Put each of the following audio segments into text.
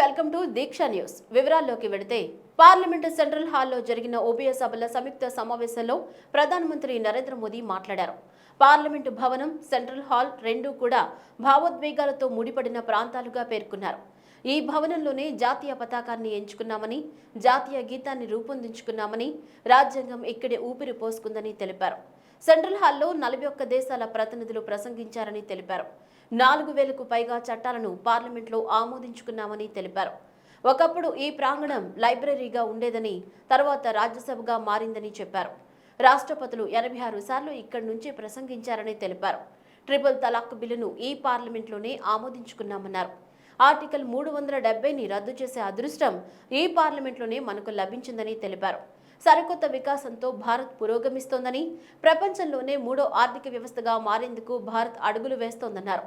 Welcome to Deeksha news. వివరాల్లోకి వెళితే parliament central హాల్లో జరిగిన ఉభయ సభల సంయుక్త సమావేశంలో ప్రధానమంత్రి నరేంద్ర మోదీ మాట్లాడారు. పార్లమెంటు భవనం సెంట్రల్ హాల్ రెండూ కూడా భావోద్వేగాలతో ముడిపడిన ప్రాంతాలుగా పేర్కొన్నారు. ఈ భవనంలోనే జాతీయ పతాకాన్ని ఎంచుకున్నామని జాతీయ గీతాన్ని రూపొందించుకున్నామని రాజ్యాంగం ఇక్కడే ఊపిరి పోసుకుందని తెలిపారు. సెంట్రల్ హాల్లో నలభై ఒక్క దేశాల ప్రతినిధులు ప్రసంగించారని తెలిపారు. నాలుగు వేలకు పైగా చట్టాలను పార్లమెంట్లో ఆమోదించుకున్నామని తెలిపారు. ఒకప్పుడు ఈ ప్రాంగణం లైబ్రరీగా ఉండేదని తర్వాత రాజ్యసభగా మారిందని చెప్పారు. రాష్ట్రపతులు ఎనభై ఆరు సార్లు ఇక్కడి నుంచి ప్రసంగించారని తెలిపారు. ట్రిపుల్ తలాక్ బిల్లును ఈ పార్లమెంట్లోనే ఆమోదించుకున్నామన్నారు. ఆర్టికల్ మూడు వందల డెబ్బైని రద్దు చేసే అదృష్టం ఈ పార్లమెంట్లోనే మనకు లభించిందని తెలిపారు. సరికొత్త వికాసంతో భారత్ పురోగమిస్తోందని ప్రపంచంలోనే మూడో ఆర్థిక వ్యవస్థగా మారేందుకు భారత్ అడుగులు వేస్తోందన్నారు.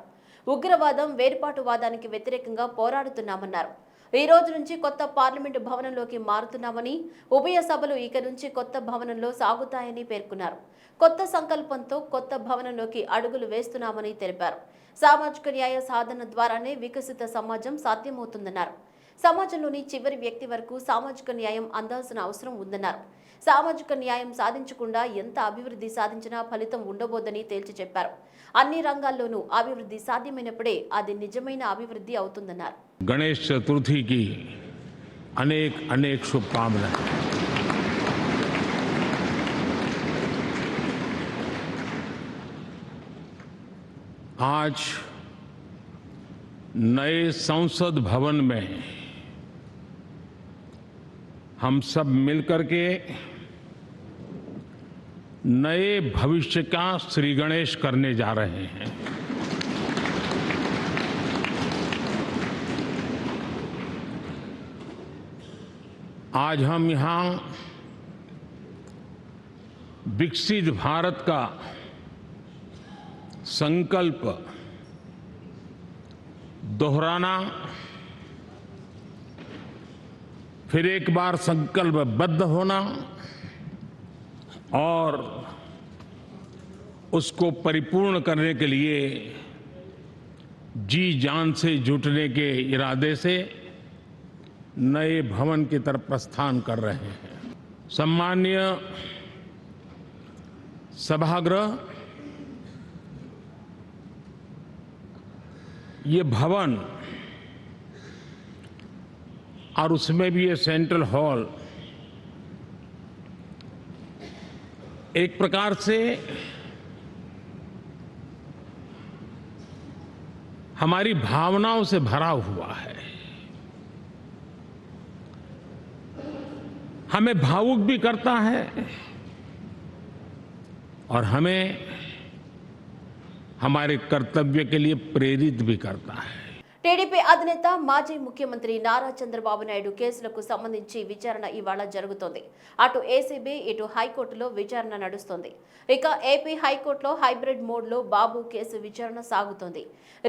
ఉగ్రవాదం వేర్పాటువాదానికి వ్యతిరేకంగా పోరాడుతున్నామన్నారు. ఈ రోజు నుంచి కొత్త పార్లమెంటు భవనంలోకి మారుతున్నామని ఉభయ సభలు ఇక నుంచి కొత్త భవనంలో సాగుతాయని పేర్కొన్నారు. కొత్త సంకల్పంతో కొత్త భవనంలోకి అడుగులు వేస్తున్నామని తెలిపారు. సామాజిక న్యాయ సాధన ద్వారానే వికసిత సమాజం సాధ్యమవుతుందన్నారు. సమాజంలోని చివరి వ్యక్తి వరకు సామాజిక న్యాయం అందాల్సిన అవసరం ఉందన్నారు సామాజిక న్యాయం సాధించకుండా ఎంత అభివృద్ధి సాధించినా ఫలితం ఉండబోదని తేల్చి చెప్పారు అన్ని రంగాల్లోనూ అభివృద్ధి సాధ్యమైనప్పుడే అది నిజమైన అభివృద్ధి అవుతుందన్నారు गणेश चतुर्थी की अनेक अनेक शुभकामनाएं आज नए संसद भवन में हम सब मिलकर के नए भविष्य का श्री गणेश करने जा रहे हैं। आज हम यहाँ विकसित भारत का संकल्प दोहराना फिर एक बार संकल्पबद्ध होना और उसको परिपूर्ण करने के लिए जी जान से जुटने के इरादे से नए भवन की तरफ़ प्रस्थान कर रहे हैं। सम्मान्य सभागृह, ये भवन और उसमें भी ये सेंट्रल हॉल एक प्रकार से हमारी भावनाओं से भरा हुआ है। हमें भावुक भी करता है और हमें हमारे कर्तव्य के लिए प्रेरित भी करता है। టీడీపీ అధినేత మాజీ ముఖ్యమంత్రి నారా చంద్రబాబు నాయుడు కేసులకు సంబంధించి విచారణ ఇవాళ జరుగుతోంది. అటు ఏసీబీ ఇటు హైకోర్టులో విచారణ నడుస్తోంది. ఇక ఏపీ హైకోర్టులో హైబ్రిడ్ మోడ్లో బాబు కేసు విచారణ సాగుతోంది.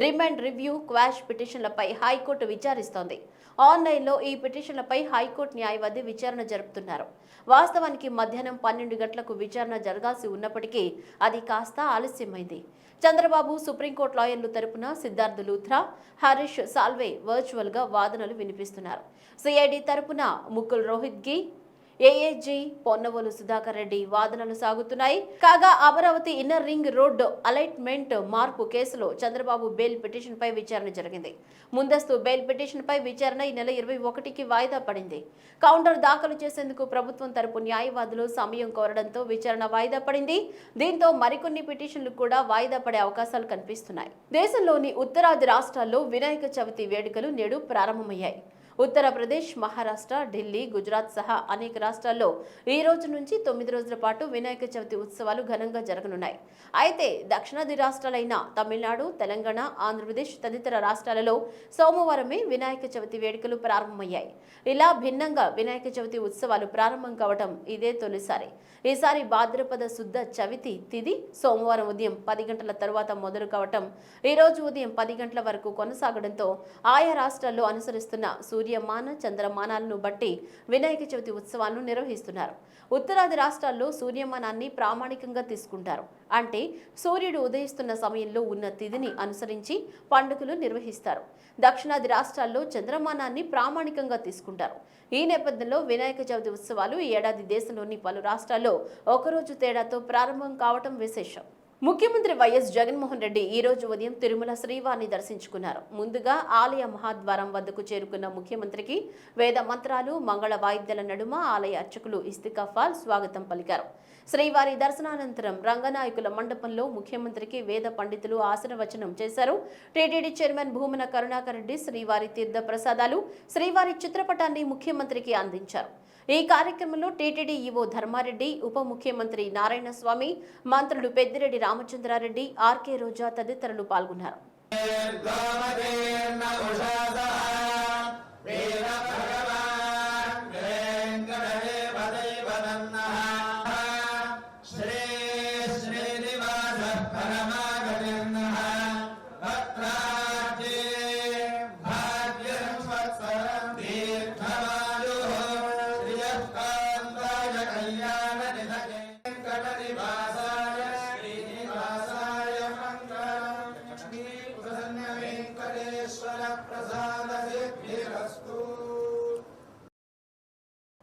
రిమాండ్ రివ్యూ క్వాష్ పిటిషన్లపై హైకోర్టు విచారిస్తోంది. ఆన్లైన్లో ఈ పిటిషన్లపై హైకోర్టు న్యాయవాది విచారణ జరుపుతున్నారు. వాస్తవానికి మధ్యాహ్నం పన్నెండు గంటలకు విచారణ జరగాల్సి ఉన్నప్పటికీ అది కాస్త ఆలస్యమైంది. చంద్రబాబు సుప్రీంకోర్టు లాయర్లు తరపున సిద్ధార్థ లూథ్రా హరీష్ సాల్వే వర్చువల్గా వాదనలు వినిపిస్తున్నారు. సిఐడి తరపున ముకుల్ రోహిత్గి ఏఏజీ పొన్నవోలు సుధాకర్ రెడ్డి వాదనలు సాగుతున్నాయి. కాగా Amaravati inner ring road alignment మార్పు కేసులో చంద్రబాబు బెయిల్ పిటిషన్ పై విచారణ జరిగింది. ముందస్తు బెయిల్ పిటిషన్ పై విచారణ ఈ నెల ఇరవై ఒకటికి వాయిదా పడింది. కౌంటర్ దాఖలు చేసేందుకు ప్రభుత్వం తరపు న్యాయవాదులు సమయం కోరడంతో విచారణ వాయిదా పడింది. దీంతో మరికొన్ని పిటిషన్లు కూడా వాయిదా పడే అవకాశాలు కనిపిస్తున్నాయి. దేశంలోని ఉత్తరాది రాష్ట్రాల్లో వినాయక చవితి వేడుకలు నేడు ప్రారంభమయ్యాయి. ఉత్తరప్రదేశ్ మహారాష్ట్ర ఢిల్లీ గుజరాత్ సహా అనేక రాష్ట్రాల్లో ఈ రోజు నుంచి తొమ్మిది రోజుల పాటు వినాయక చవితి ఉత్సవాలు ఘనంగా జరగనున్నాయి. అయితే దక్షిణాది రాష్ట్రాలైన తమిళనాడు తెలంగాణ ఆంధ్రప్రదేశ్ తదితర రాష్ట్రాలలో సోమవారమే వినాయక చవితి వేడుకలు ప్రారంభమయ్యాయి. ఇలా భిన్నంగా వినాయక చవితి ఉత్సవాలు ప్రారంభం కావటం ఇదే తొలిసారి. ఈసారి భాద్రపద శుద్ధ చవితి తిది సోమవారం ఉదయం పది గంటల తరువాత మొదలు కావటం ఈ రోజు ఉదయం పది గంటల వరకు కొనసాగడంతో ఆయా రాష్ట్రాల్లో అనుసరిస్తున్న సూర్య సూర్యమాన చంద్రమానాలను బట్టి వినాయక చవితి ఉత్సవాలను నిర్వహిస్తున్నారు. ఉత్తరాది రాష్ట్రాల్లో సూర్యమానాన్ని ప్రామాణికంగా తీసుకుంటారు. అంటే సూర్యుడు ఉదయిస్తున్న సమయంలో ఉన్న తిథిని అనుసరించి పండుగలు నిర్వహిస్తారు. దక్షిణాది రాష్ట్రాల్లో చంద్రమానాన్ని ప్రామాణికంగా తీసుకుంటారు. ఈ నేపథ్యంలో వినాయక చవితి ఉత్సవాలు ఈ ఏడాది దేశంలోని పలు రాష్ట్రాల్లో ఒకరోజు తేడాతో ప్రారంభం కావటం విశేషం. ముఖ్యమంత్రి వైఎస్ జగన్మోహన్ రెడ్డి ఈ రోజు ఉదయం తిరుమల శ్రీవారిని దర్శించుకున్నారు. ముందుగా ఆలయ మహాద్వారం వద్దకు చేరుకున్న ముఖ్యమంత్రికి వేద మంత్రాలు మంగళ వాయిద్యాల నడుమ ఆలయ అర్చకులు ఇస్తికాఫాల్ స్వాగతం పలికారు. శ్రీవారి దర్శనానంతరం రంగనాయకుల మండపంలో ముఖ్యమంత్రికి వేద పండితులు ఆశీర్వచనం చేశారు. టీటీడీ చైర్మన్ భూమన కరుణాకర్ రెడ్డి శ్రీవారి తీర్థ ప్రసాదాలు శ్రీవారి చిత్రపటాన్ని ముఖ్యమంత్రికి అందించారు. ఈ కార్యక్రమంలో టీటీడీ ఈవో ధర్మారెడ్డి ఉప ముఖ్యమంత్రి నారాయణ స్వామి మంత్రులు పెద్దిరెడ్డి రామచంద్రారెడ్డి ఆర్కే రోజా తదితరులు పాల్గొన్నారు.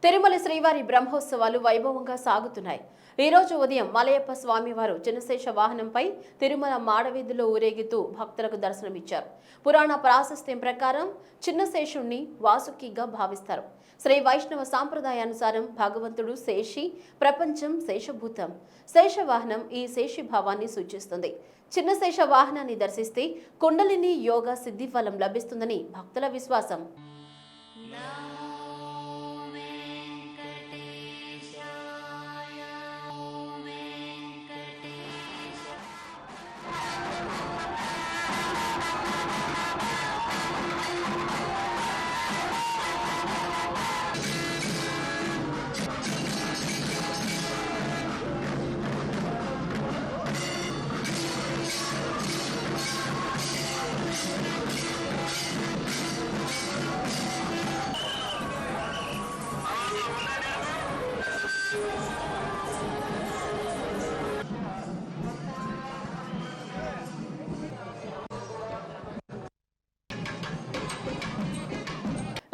తిరుమల శ్రీవారి బ్రహ్మోత్సవాలు వైభవంగా సాగుతున్నాయి. ఈ రోజు ఉదయం మలయప్ప స్వామివారు చిన్నశేష వాహనంపై తిరుమల మాడవీధిలో ఊరేగుతూ భక్తులకు దర్శనమిచ్చారు. పురాణ ప్రాశస్త్యం ప్రకారం చిన్నశేషుణ్ణి వాసుకిగా భావిస్తారు. శ్రీ వైష్ణవ సాంప్రదాయానుసారం భగవంతుడు శేషి ప్రపంచం శేషభూతం. శేషవాహనం ఈ శేషి భావాన్ని సూచిస్తుంది. చిన్న శేష వాహనాన్ని దర్శిస్తే కుండలిని యోగ సిద్ధి ఫలం లభిస్తుందని భక్తుల విశ్వాసం.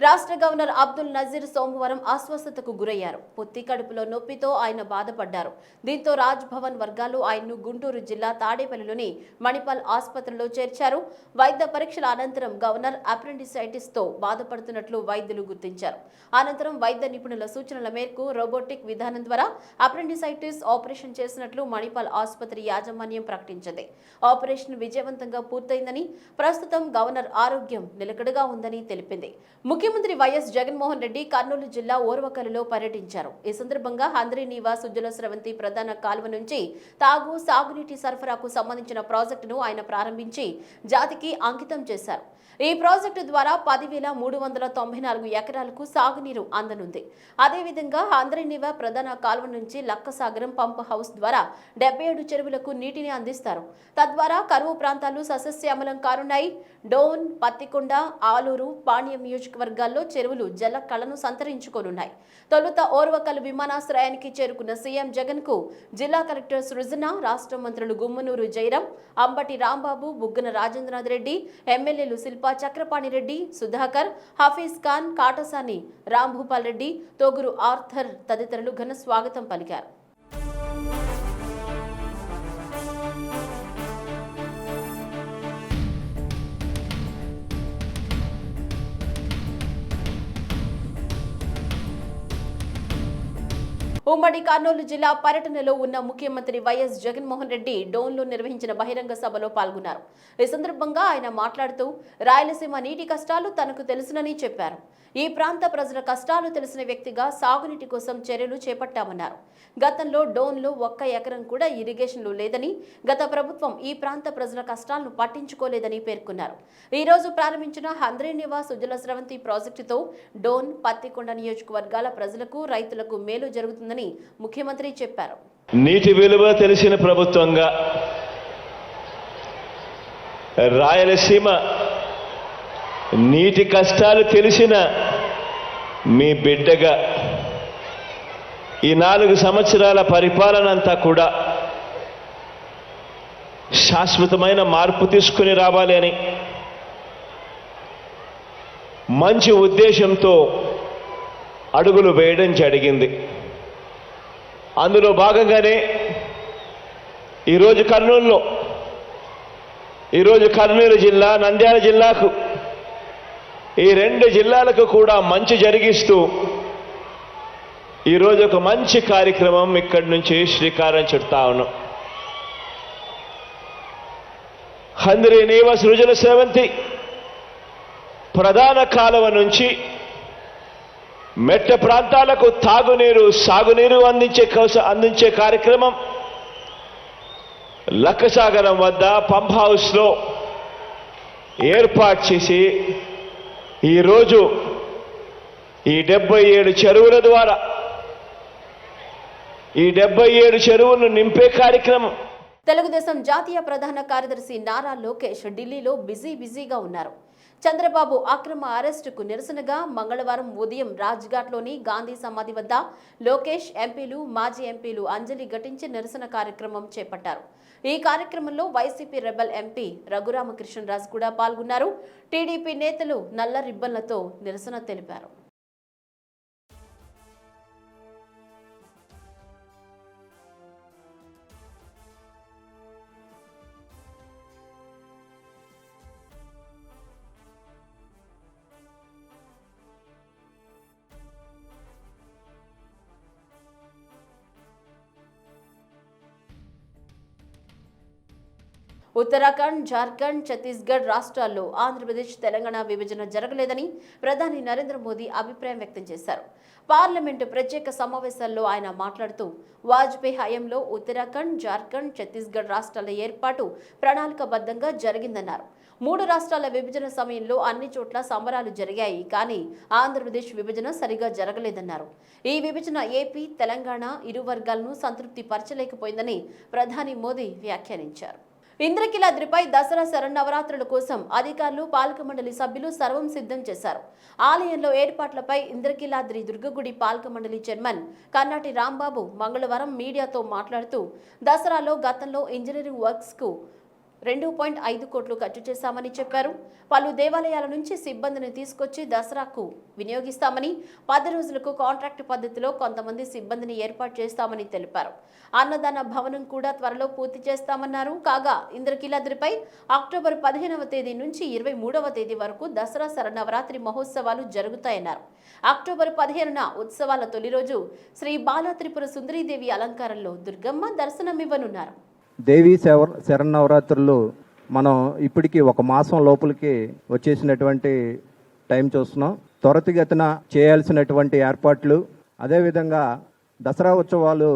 రాష్ట్ర గవర్నర్ అబ్దుల్ నజీర్ సోమవారం అస్వస్థతకు గురయ్యారు. పొత్తి కడుపులో నొప్పితో ఆయన బాధపడ్డారు. దీంతో రాజ్ భవన్ వర్గాలు ఆయన్ను గుంటూరు జిల్లా తాడేపల్లిలోని మణిపాల్ ఆసుపత్రిలో చేర్చారు. వైద్య పరీక్షల అనంతరం గవర్నర్ అప్రెంటిసైటిస్తో బాధపడుతున్నట్లు వైద్యులు గుర్తించారు. అనంతరం వైద్య నిపుణుల సూచనల మేరకు రోబోటిక్ విధానం ద్వారా అప్రెంటిసైటిస్ ఆపరేషన్ చేసినట్లు మణిపాల్ ఆసుపత్రి యాజమాన్యం ప్రకటించింది. ఆపరేషన్ విజయవంతంగా పూర్తయిందని ప్రస్తుతం గవర్నర్ ఆరోగ్యం నిలకడగా ఉందని తెలిపింది. ముఖ్యమంత్రి ముఖ్యమంత్రి వైఎస్ జగన్మోహన్ రెడ్డి కర్నూలు జిల్లా ఓర్వకలలో పర్యటించారు. ఈ సందర్భంగా హంద్రీ నివాస్ ఉజ్వల స్రవంతి ప్రధాన కాలువ నుంచి తాగు సాగునీటి సరఫరాకు సంబంధించిన ప్రాజెక్టును ఆయన ప్రారంభించి జాతికి అంకితం చేశారు. ఈ ప్రాజెక్టు ద్వారా పదివేల మూడు వందల తొంభై నాలుగు ఎకరాలకు సాగునీరు అందనుంది. అదేవిధంగా ఆంధ్రనివ ప్రధాన కాలువ నుంచి లక్కసాగరం పంప్ హౌస్ ద్వారా డెబ్బై ఏడు చెరువులకు నీటిని అందిస్తారు. తద్వారా కరువు ప్రాంతాలు సస్యశ్యామలం కానున్నాయి. డోన్ పత్తికొండ ఆలూరు పాణ్యం నియోజకవర్గాల్లో చెరువులు జల కళను సంతరించుకోనున్నాయి. తొలుత ఓర్వకల్ విమానాశ్రయానికి చేరుకున్న సీఎం జగన్కు జిల్లా కలెక్టర్ సృజన రాష్ట్ర మంత్రులు గుమ్మనూరు జైరాం అంబటి రాంబాబు బుగ్గన రాజేంద్రనాథ్ రెడ్డి ఎమ్మెల్యేలు శిల్ప చక్రపాణి రెడ్డి సుధాకర్ హఫీజ్ ఖాన్ కాటసాని రాంభూపాల్ రెడ్డి తోగురు ఆర్థర్ తదితరులు ఘన స్వాగతం పలికారు. ఉమ్మడి కర్నూలు జిల్లా పర్యటనలో ఉన్న ముఖ్యమంత్రి వైఎస్ జగన్మోహన్ రెడ్డి డోన్లో నిర్వహించిన బహిరంగ సభలో పాల్గొన్నారు. ఈ సందర్భంగా ఆయన మాట్లాడుతూ రాయలసీమ నీటి కష్టాలు తనకు తెలుసునని చెప్పారు. ఈ ప్రాంత ప్రజల కష్టాలు తెలిసిన వ్యక్తిగా సాగునీటి కోసం చర్యలు చేపట్టామన్నారు. గతంలో డోన్లో ఒక్క ఎకరం కూడా ఇరిగేషన్లు లేదని గత ప్రభుత్వం ఈ ప్రాంత ప్రజల కష్టాలను పట్టించుకోలేదని పేర్కొన్నారు. ఈ రోజు ప్రారంభించిన హంద్రీ నివాస్ స్రవంతి ప్రాజెక్టుతో డోన్ పత్తికొండ నియోజకవర్గాల ప్రజలకు రైతులకు మేలు జరుగుతుందని ముఖ్యమంత్రి చెప్పారు. నీటి విలువ తెలిసిన ప్రభుత్వంగా రాయలసీమ నీటి కష్టాలు తెలిసిన మీ బిడ్డగా ఈ నాలుగు సంవత్సరాల పరిపాలన అంతా కూడా శాశ్వతమైన మార్పు తీసుకుని రావాలి అని మంచి ఉద్దేశంతో అడుగులు వేయడం జరిగింది. అందులో భాగంగానే ఈరోజు కర్నూలులో ఈరోజు కర్నూలు జిల్లా నంద్యాల జిల్లాకు ఈ రెండు జిల్లాలకు కూడా మంచి జరిగిస్తూ ఈరోజు ఒక మంచి కార్యక్రమం ఇక్కడి నుంచి శ్రీకారం చుడతా ఉన్నాం. హంద్రీ నీవ సృజన సేవంతి ప్రధాన కాలువ నుంచి మెట్ట ప్రాంతాలకు తాగునీరు సాగునీరు అందించే కౌస అందించే కార్యక్రమం లక్కసాగరం వద్ద పంప్ హౌస్లో ఏర్పాటు చేసి ఈరోజు ఈ డెబ్బై ఏడు చెరువుల ద్వారా ఈ డెబ్బై ఏడు చెరువులను నింపే కార్యక్రమం. తెలుగుదేశం జాతీయ ప్రధాన కార్యదర్శి నారా లోకేష్ ఢిల్లీలో బిజీ బిజీగా ఉన్నారు. చంద్రబాబు అక్రమ అరెస్టుకు నిరసనగా మంగళవారం ఉదయం రాజ్ఘాట్లోని గాంధీ సమాధి వద్ద లోకేష్ ఎంపీలు మాజీ ఎంపీలు అంజలి ఘటించి నిరసన కార్యక్రమం చేపట్టారు. ఈ కార్యక్రమంలో వైసీపీ రెబల్ ఎంపీ రఘురామకృష్ణరాజు కూడా పాల్గొన్నారు. టీడీపీ నేతలు నల్ల రిబ్బన్లతో నిరసన తెలిపారు. ఉత్తరాఖండ్ జార్ఖండ్ ఛత్తీస్గఢ్ రాష్ట్రాల్లో ఆంధ్రప్రదేశ్ తెలంగాణ విభజన జరగలేదని ప్రధాని నరేంద్ర మోదీ అభిప్రాయం వ్యక్తం చేశారు. పార్లమెంటు ప్రత్యేక సమావేశాల్లో ఆయన మాట్లాడుతూ వాజ్పేయి హయాంలో ఉత్తరాఖండ్ జార్ఖండ్ ఛత్తీస్గఢ్ రాష్ట్రాల ఏర్పాటు ప్రణాళికబద్ధంగా జరిగిందన్నారు. మూడు రాష్ట్రాల విభజన సమయంలో అన్ని చోట్ల సంబరాలు జరిగాయి కానీ ఆంధ్రప్రదేశ్ విభజన సరిగా జరగలేదన్నారు. ఈ విభజన ఏపీ తెలంగాణ ఇరు వర్గాలను సంతృప్తి పరచలేకపోయిందని ప్రధాని మోదీ వ్యాఖ్యానించారు. ఇంద్రకిలాద్రిపై దసరా శరన్నవరాత్రుల కోసం అధికారులు పాలక మండలి సభ్యులు సర్వం సిద్ధం చేశారు. ఆలయంలో ఏర్పాట్లపై ఇంద్రకిలాద్రి దుర్గగుడి పాలక మండలి చైర్మన్ కన్నాటి రాంబాబు మంగళవారం మీడియాతో మాట్లాడుతూ దసరాలో గతంలో ఇంజనీరింగ్ వర్క్స్కు రెండు పాయింట్ ఐదు కోట్లు ఖర్చు చేశామని చెప్పారు. పలు దేవాలయాల నుంచి సిబ్బందిని తీసుకొచ్చి దసరాకు వినియోగిస్తామని పది రోజులకు కాంట్రాక్ట్ పద్ధతిలో కొంతమంది సిబ్బందిని ఏర్పాటు చేస్తామని తెలిపారు. అన్నదాన భవనం కూడా త్వరలో పూర్తి చేస్తామన్నారు. కాగా ఇంద్రకీలాద్రిపై అక్టోబర్ పదిహేనవ తేదీ నుంచి ఇరవై మూడవ తేదీ వరకు దసరా శరన్నవరాత్రి మహోత్సవాలు జరుగుతాయన్నారు. అక్టోబర్ పదిహేనున ఉత్సవాల తొలి రోజు శ్రీ బాలత్రిపుర సుందరీదేవి అలంకారంలో దుర్గమ్మ దర్శనమివ్వనున్నారు. దేవీ శవ శరణవరాత్రులు మనం ఇప్పటికీ ఒక మాసం లోపలికి వచ్చేసినటువంటి టైం చూస్తున్నాం. త్వరితగతిన చేయాల్సినటువంటి ఏర్పాట్లు అదేవిధంగా దసరా ఉత్సవాలు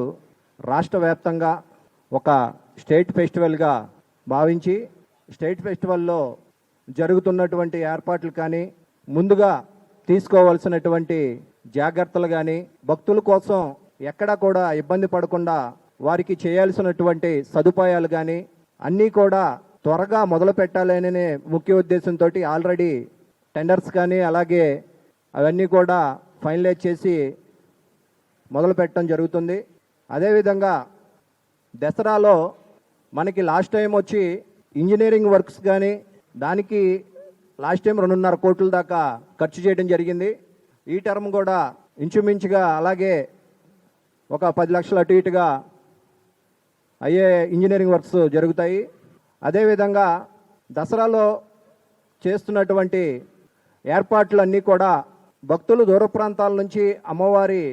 రాష్ట్ర వ్యాప్తంగా ఒక స్టేట్ ఫెస్టివల్గా భావించి స్టేట్ ఫెస్టివల్లో జరుగుతున్నటువంటి ఏర్పాట్లు కానీ ముందుగా తీసుకోవాల్సినటువంటి జాగ్రత్తలు కానీ భక్తుల కోసం ఎక్కడా కూడా ఇబ్బంది పడకుండా వారికి చేయాల్సినటువంటి సదుపాయాలు కానీ అన్నీ కూడా త్వరగా మొదలు పెట్టాలనే ముఖ్య ఉద్దేశంతో ఆల్రెడీ టెండర్స్ కానీ అలాగే అవన్నీ కూడా ఫైనలైజ్ చేసి మొదలు పెట్టడం జరుగుతుంది. అదేవిధంగా దసరాలో మనకి లాస్ట్ టైం వచ్చి ఇంజనీరింగ్ వర్క్స్ కానీ దానికి లాస్ట్ టైం రెండున్నర కోట్ల దాకా ఖర్చు చేయడం జరిగింది. ఈ టర్మ్ కూడా ఇంచుమించుగా అలాగే ఒక పది లక్షలు అటు ఇటుగా అయ్యే ఇంజనీరింగ్ వర్క్స్ జరుగుతాయి. అదేవిధంగా దసరాలో చేస్తున్నటువంటి ఏర్పాట్లన్నీ కూడా భక్తులు దూర ప్రాంతాల నుంచి అమ్మవారి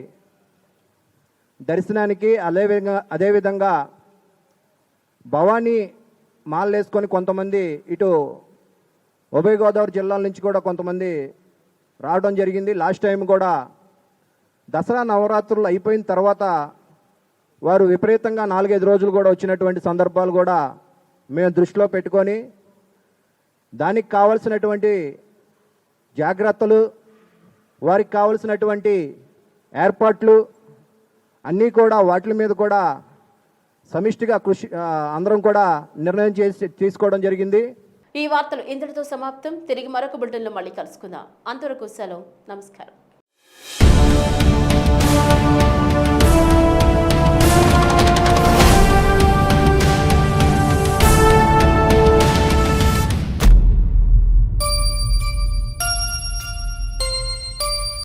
దర్శనానికి అదేవిధంగా అదేవిధంగా భవానీ మాల్ వేసుకొని కొంతమంది ఇటు ఉభయ గోదావరి జిల్లాల నుంచి కూడా కొంతమంది రావడం జరిగింది. లాస్ట్ టైం కూడా దసరా నవరాత్రులు అయిపోయిన తర్వాత వారు విపరీతంగా నాలుగైదు రోజులు కూడా వచ్చినటువంటి సందర్భాలు కూడా మేము దృష్టిలో పెట్టుకొని దానికి కావలసినటువంటి జాగ్రత్తలు వారికి కావలసినటువంటి ఏర్పాట్లు అన్నీ కూడా వాటి మీద కూడా సమిష్టిగా కృషి అందరం కూడా నిర్ణయం చేసి తీసుకోవడం జరిగింది. ఈ వార్తలు ఇంతటితో సమాప్తం. తిరిగి మరొక బులెటిన్లో మళ్ళీ కలుసుకుందాం. అంతవరకు సెలవు. నమస్కారం.